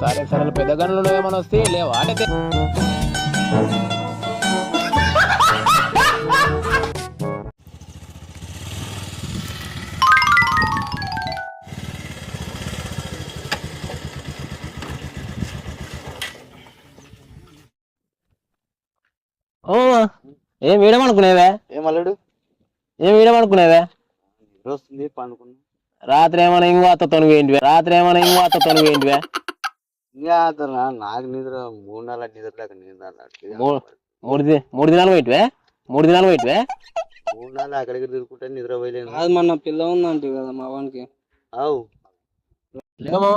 సరే సరే పెద్ద గనులు ఏమైనా వస్తే లేవా? అంటే ఓ ఏం వీడమనుకునేవే? ఏం అల్లుడు? ఏం వీడమనుకునేవే? నిద్ర వస్తుంది పండుకున్నా. రాత్రి ఏమైనా ఇంకో అత్తతో ఏంటివే రాత్రి ఏమైనా ఇంకో అత్తతో ఏంటివే ఇంకా అతను నాకు నిద్ర మూడు నెలల నిద్ర లేక నిద్ర మూడు మూడు ది- మూడు దినాలు పోయిట్వే మూడు దినాలు పోయిట్వే మూడు నెలలు అక్కడికి తిరుగుకుంటే నిద్ర పోయలేను. అది మన పిల్ల ఉందంటే కదా మా వానికి. అవు.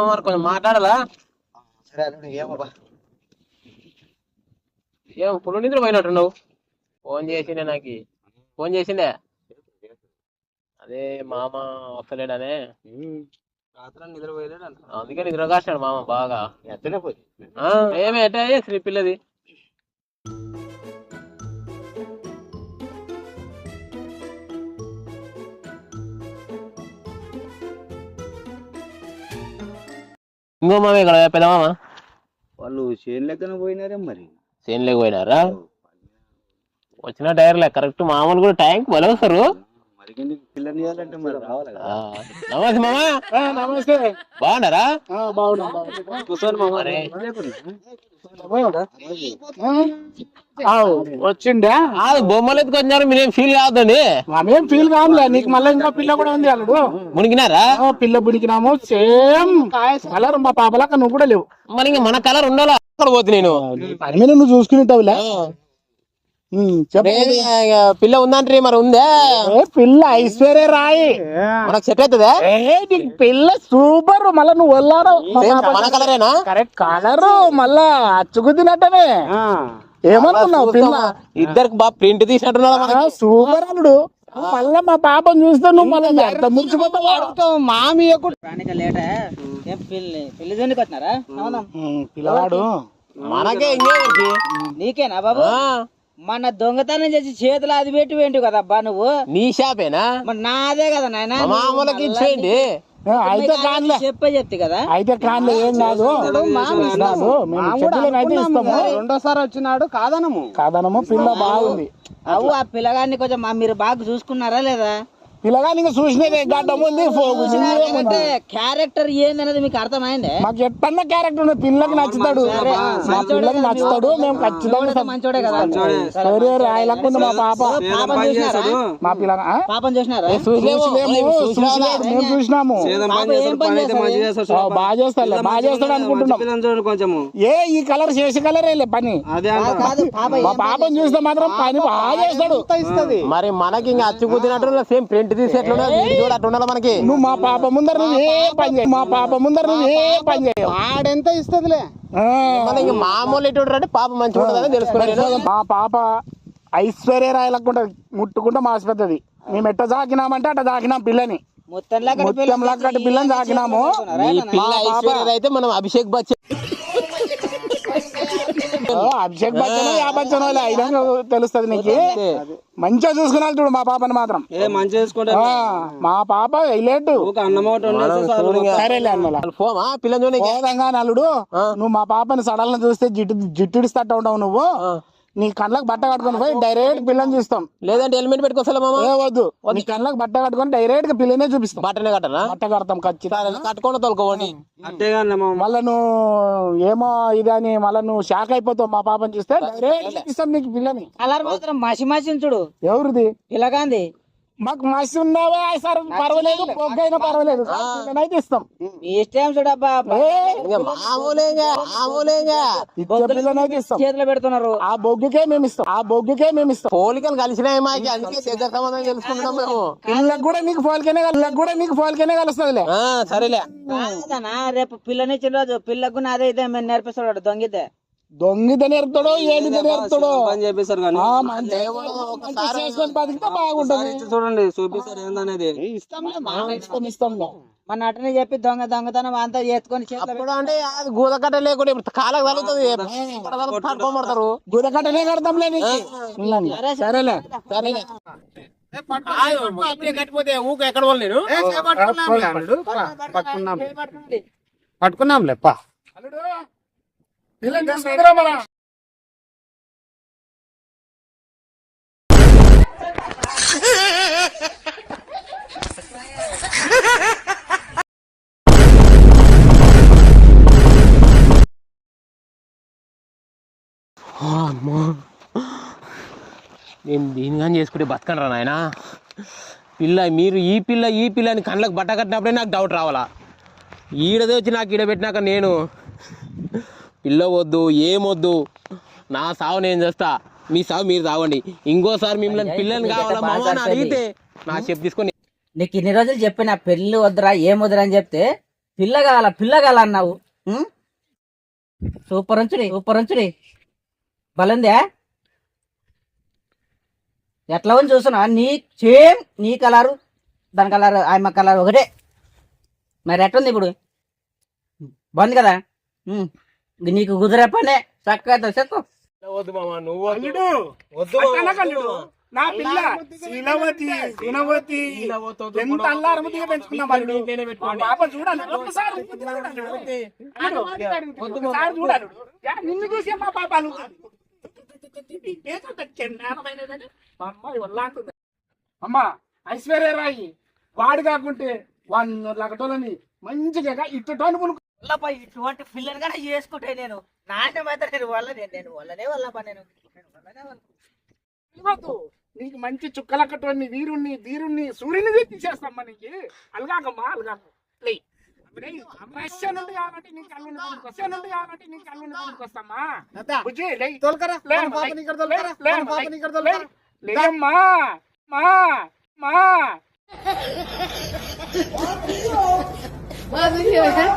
మరి కొంచెం మాట్లాడాలా? సరే అల్లుడు ఏమబ్బా ఏం పుల్లు నిద్ర పోయినట్టున్నావు ఫోన్ చేసిండే నాకు. ఫోన్ చేసిండే? అదే మామ వస్తలేడనే. రాత్రి నిద్ర పోయలేడు అందుకే నిద్ర కాస్తాడు మామ బాగా. ఎత్తనే పోయి. ఏమే ఎట్ట శ్రీ పిల్లది. ఇంకో మామ ఇక్కడ పెద్ద మామ. వాళ్ళు చేను లెక్కన పోయినారే మరి. చేనులోకి పోయినారా? వచ్చిన టైర్లే కరెక్ట్ మామూలు కూడా ట్యాంక్ బలం వస్తారు మరి నీకు పిల్లని ఇవ్వాలంటే మరి రావాలి కదా. ఆ, నమస్తే మామ. నమస్తే. బాగున్నారా? బాగున్నా కూర్చోండి మామ. అరే, వచ్చిండే? ఆ, బొమ్మలు ఎత్తుకొచ్చినారు మీరేం ఫీల్ కావద్దండి? మేం ఫీల్ కాదులే నీకు మళ్ళీ ఇంకా పిల్ల కూడా ఉంది అల్లుడు. మునిగినారా? ఆ, పిల్ల బుడికినాము సేమ్ కలర్ మా పాపలాక నువ్వు కూడా లేవు. మరి ఇంకా మన కలర్ ఉండాలా? అక్కడ పోతే నేను? పని మీద నువ్వు చూసుకునేటావులే పిల్ల ఉందంటే మరి ఉందే. పిల్ల ఐశ్వర్య రాయి. మనకు సెట్ అవుతుందా? నీకు పిల్ల సూపర్ మళ్ళా నువ్వు వెళ్ళాడవు మన కలరేనా? కరెక్ట్ కలరు మళ్ళా అచ్చుకుద్దినట్టనే ఏమనుకున్నావు పిల్ల? ఇద్దరికి బాగా ప్రింట్ తీసినట్టున్నా మనకి? సూపర్ అల్లుడు. మళ్ళా మా పాపను చూస్తే నువ్వు మళ్ళీ ఎంత మామి జోనికి వచ్చినారా? అవునా పిల్లవాడు. మనకే నీకేనా బాబు? మన దొంగతనం చేసి చేతులు అది పెట్టి వేంటి కదా అబ్బా నువ్వు? నీ షాపేనా? మరి నాదే కదా నాయన. మామూలకి ఇచ్చేయండి. అయితే చెప్పే చెప్తే కదా. అయితే ఏం కాదు. రెండోసారి వచ్చినాడు కాదనము. కాదనము పిల్ల బాగుంది. అవు ఆ పిల్లగాన్ని కొంచెం మీరు బాగా చూసుకున్నారా లేదా? పిల్లగాని ఇంకా చూసినదే గడ్డం ఉంది ఫోగు అంటే క్యారెక్టర్ ఏందనేది మీకు అర్థమైందే? మాకు ఎట్టన్న క్యారెక్టర్ ఉంది పిల్లకి నచ్చుతాడు. మా పిల్లకి నచ్చుతాడు మేము ఖచ్చితంగా మంచోడే కదా సరే మా పాప. పాపం చూసినారా? మా పిల్ల ఆ? పాపం చూసినారా? చూసినాము, మేము చూసినాము. పాప బాగా చేస్తాడు బాగా చేస్తాడు అనుకుంటున్నాం. కొంచెము. ఏ ఈ కలర్ చేసే కలర్ పని. అదే కాదు, కాదు పాప మా పాపను చూస్తే మాత్రం పని బాగా చేస్తాడు. ఇస్తుంది మరి మనకి ఇంకా అచ్చు కుదినట్టు సేమ్ ప్రింట్ తీసి ఎట్లున్నా చూడ అట్లా ఉండాలి మనకి. నువ్వు మా పాప ముందర నువ్వు ఏ పని మా పాప ముందర నువ్వు ఏ పని చేయవు ఆడెంత ఇస్తుందిలే. ఆ. మన ఇంక మామూలు ఎటు అంటే పాప మంచిగా ఉంటుందని తెలుసుకున్నాను నేను. మా పాప ఐశ్వర్య రాయలకుంట ముట్టుకుంటే మాసిపోతుంది మేము ఎట్ట జాకినామంటే అట్ట జాకినాం పిల్లని. మొత్తం పిల్లని జాకినాము. ఈ పిల్ల ఐశ్వర్య అయితే మనం అభిషేక్ బచ్చన్ అభిషేక్ బచ్చనో యా బచ్చనో తెలుస్తుంది నీకు. మంచిగా చూసుకున్నాను చూడు మా పాపని మాత్రం. మంచి చేసుకుంటే మా పాప హైలైట్. అన్నమాట సరేలే అన్నలా. ఫోమా పిల్ల చూడనీకి? పోదంగా నలుడు నువ్వు మా పాపని సడన్ చూస్తే జిట్టు జిట్టుడిస్తట్టు ఉంటావు నువ్వు. నీ కళ్ళకి బట్ట కట్టుకొని పోయి డైరెక్ట్ పిల్లని చూస్తాం. లేదంటే హెల్మెట్ పెట్టుకోసలే మామ? ఏ వద్దు. నీ కళ్ళకి బట్ట కట్టుకొని డైరెక్ట్గా పిల్లనే చూపిస్తాం. బట్టనే కట్టనా? బట్ట కడతాం ఖచ్చితంగా. కట్టుకోండి తోలుకోండి మళ్ళా నువ్వు ఏమో ఇది అని మళ్ళా నువ్వు షాక్ అయిపోతావు మా పాపని చూస్తే డైరెక్ట్ ఇస్తాం నీకు పిల్లని. కలర్ మాత్రం మసి మసి చూడు. ఎవరిది? పిల్లగాంది మాకు మసి ఉన్నావా? సార్ పర్వాలేదు పొగ్గైనా పర్వాలేదు. పిల్లనైతే ఇస్తాం. మీ ఇష్టం చూడబ్బా పిల్లనైతే ఇస్తాం. చేతిలో పెడుతున్నారు. ఆ బొగ్గుకే మేము ఇస్తాం. ఆ బొగ్గుకే మేము ఇస్తాం. పోలికలు కలిసినాయి మాకి అందుకే దగ్గర సంబంధం తెలుసుకుంటున్నాం మేము. పిల్లకి కూడా నీకు ఫోల్కేనే పిల్లకి కూడా నీకు ఫోల్కేనే కలుస్తుందిలే. సరేలే. రేపు పిల్లనిచ్చిన రోజు పిల్లకు అదే ఇదే మేము నేర్పిస్తాడు దొంగితే. దొంగిత నేర్పుతాడో ఏంటి నేర్పుతాడో చెప్పేశారు కానీ. చేసుకొని బతికితే బాగుంటది. చూడండి చూపిస్తారు ఏందనేది. ఇస్తాం మన అటనే చెప్పి దొంగ దొంగతనం అంతా చేసుకొని అప్పుడు అంటే అది గూదకట్ట లేకుండా ఇప్పుడు కాలకు తగులుతుంది. పట్టుకోమడతారు గుదకట్టనే కడతాంలే. సరేలే సరేలే. కట్టిపోతే ఊక ఎక్కడ పోను నేను? పట్టుకున్నాం. పట్టుకున్నాం పిల్లని మన అమ్మో. నేను దీని కానీ చేసుకుంటే బతకనరా నాయన. పిల్ల మీరు ఈ పిల్ల ఈ పిల్ల అని కళ్ళకు బట్ట కట్టినప్పుడే నాకు డౌట్ రావాలా? ఈడదే వచ్చి నాకు ఈడ పెట్టినాక నేను పిల్ల వద్దు ఏమొద్దు. నా సావు నేను చేస్తా. మీ సావు మీరు తావండి ఇంకోసారి మిమ్మల్ని పిల్లని కావాలా మామ అని అడిగితే నా చెప్పు తీసుకొని నీకు ఇన్ని రోజులు చెప్పిన పెళ్ళి వద్దురా ఏం వద్దురా అని చెప్తే పిల్ల కావాల పిల్ల కావాల అన్నావు? సూపర్ ఉంచుడి సూపర్ ఉంచుడి బలందే ఎట్లా ఉంది చూస్తున్నా? నీ సేమ్ నీ కలరు దాని కలర్ ఆయమ్మ కలర్ ఒకటే. మరి ఎట్టుంది ఇప్పుడు? బాగుంది కదా. నీకు కుదిరే పనే. చక్కగా వద్దు మామ నువ్వు అల్లుడు వద్దు అల్లుడు నా పిల్ల. శీలవతి గుణవతి ఎంత అల్లారముదిగా పెంచుకున్నాం అల్లుడు మా పాప చూడాలి ఒక్కసారి ఒక్కసారి నిన్ను చూసి మా పాప. అమ్మా ఐశ్వర్య రాయి వాడు కాకుంటే వన్ లగటోలని మంచిగా ఇట్టటోని పులుకు వల్లపా ఇటువంటి పిల్లని కూడా చేసుకుంటే నేను నాశనం అయితే నేను వల్ల నేను నేను వల్లనే వల్లపా నేను వల్లనే ఇవ్వద్దు. నీకు మంచి చుక్కలక్కటోని వీరుణ్ణి ధీరుణ్ణి సూర్యుని తీసేస్తామ్మా నీకు. అలగాకమ్మా అలగాక. లే. కాబట్టి నీకు కాబట్టి నీకు అల్లుని కొనుక్కొస్తామ్మా. బుజ్జి లే. తోలుకరా. లే లే లే లేమ్మా మా మా